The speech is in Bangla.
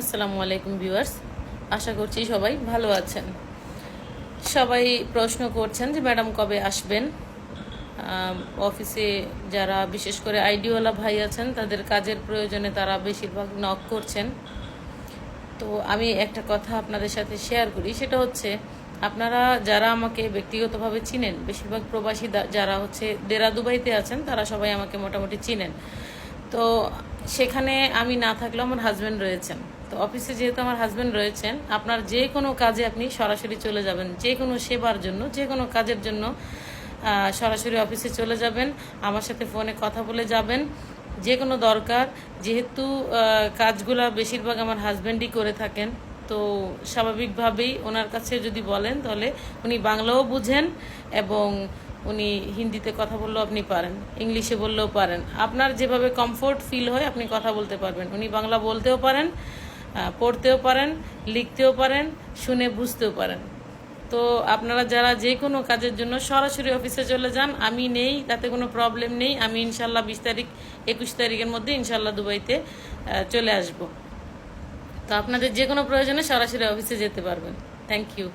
আসসালামু আলাইকুম ভিউয়ার্স। আশা করছি সবাই ভালো আছেন। সবাই প্রশ্ন করছেন যে ম্যাডাম কবে আসবেন? অফিসে যারা বিশেষ করে আইডিওয়ালা ভাই আছেন, তাদের কাজের প্রয়োজনে তারা বেশিরভাগ নক করছেন। তো আমি একটা কথা আপনাদের সাথে শেয়ার করি, সেটা হচ্ছে আপনারা যারা আমাকে ব্যক্তিগতভাবে চিনেন, বেশিরভাগ প্রবাসী যারা হচ্ছে দেরা দুবাইতে আছেন, তারা সবাই আমাকে মোটামুটি চিনেন। তো সেখানে আমি না থাকলেও আমার হাজব্যান্ড রয়েছেন। তো অফিসে যেহেতু আমার হাজব্যান্ড রয়েছেন, আপনার যে কোনো কাজে আপনি সরাসরি চলে যাবেন। যে কোনো সেবার জন্য, যে কোনো কাজের জন্য সরাসরি অফিসে চলে যাবেন, আমার সাথে ফোনে কথা বলে যাবেন। যে কোনো দরকার, যেহেতু কাজগুলা বেশিরভাগ আমার হাজব্যান্ডই করে থাকেন, তো স্বাভাবিকভাবেই ওনার কাছে যদি বলেন, তাহলে উনি বাংলাও বুঝেন এবং উনি হিন্দিতে কথা বললেও আপনি পারেন, ইংলিশে বললেও পারেন। আপনার যেভাবে কমফোর্ট ফিল হয়, আপনি কথা বলতে পারবেন। উনি বাংলা বলতেও পারেন পড়তেও পারেন, লিখতেও পারেন, শুনে বুঝতেও পারেন। তো আপনারা যারা যে কোনো কাজের জন্য সরাসরি অফিসে চলে যান, আমি নেই, তাতে কোনো প্রবলেম নেই। আমি ইনশাল্লাহ বিশ তারিখ, একুশ তারিখের মধ্যে ইনশাল্লাহ দুবাইতে চলে আসব। তো আপনাদের যে কোনো প্রয়োজনে সরাসরি অফিসে যেতে পারবেন। Thank you